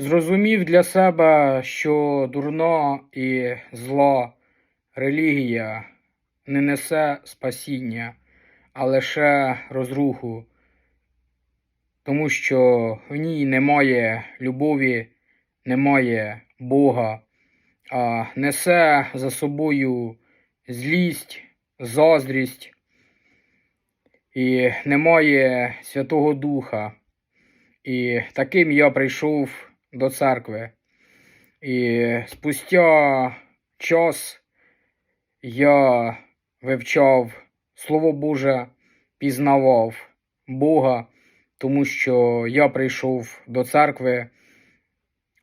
Зрозумів для себе, що дурна і зла релігія не несе спасіння, а лише розруху, тому що в ній немає любові, немає Бога, а несе за собою злість, заздрість і немає Святого Духа. І таким я прийшов до церкви. І спустя час я вивчав Слово Боже, пізнавав Бога, тому що я прийшов до церкви.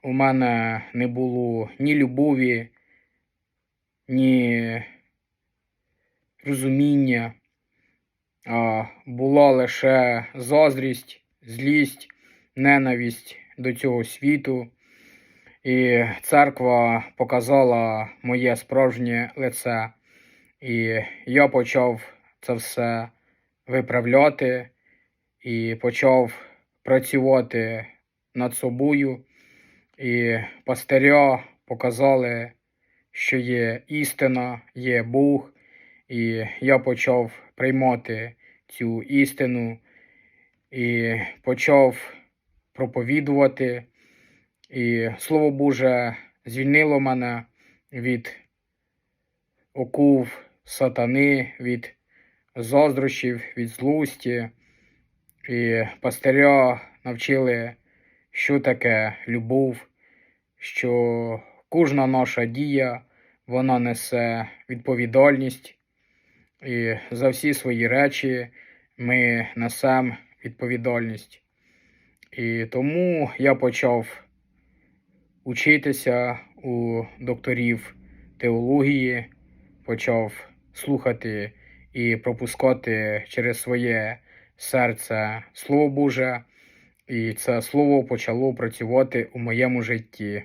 У мене не було ні любові, ні розуміння, а була лише заздрість, злість, ненависть до цього світу. І церква показала моє справжнє лице. І я почав це все виправляти і почав працювати над собою. І пастиря показали, що є істина, є Бог. І я почав приймати цю істину і почав проповідувати. І Слово Боже звільнило мене від окув сатани, від заздрощів, від злості. І пастиря навчили, що таке любов, що кожна наша дія вона несе відповідальність. І за всі свої речі ми несемо відповідальність. І тому я почав учитися у докторів теології, почав слухати і пропускати через своє серце Слово Боже, і це слово почало працювати у моєму житті.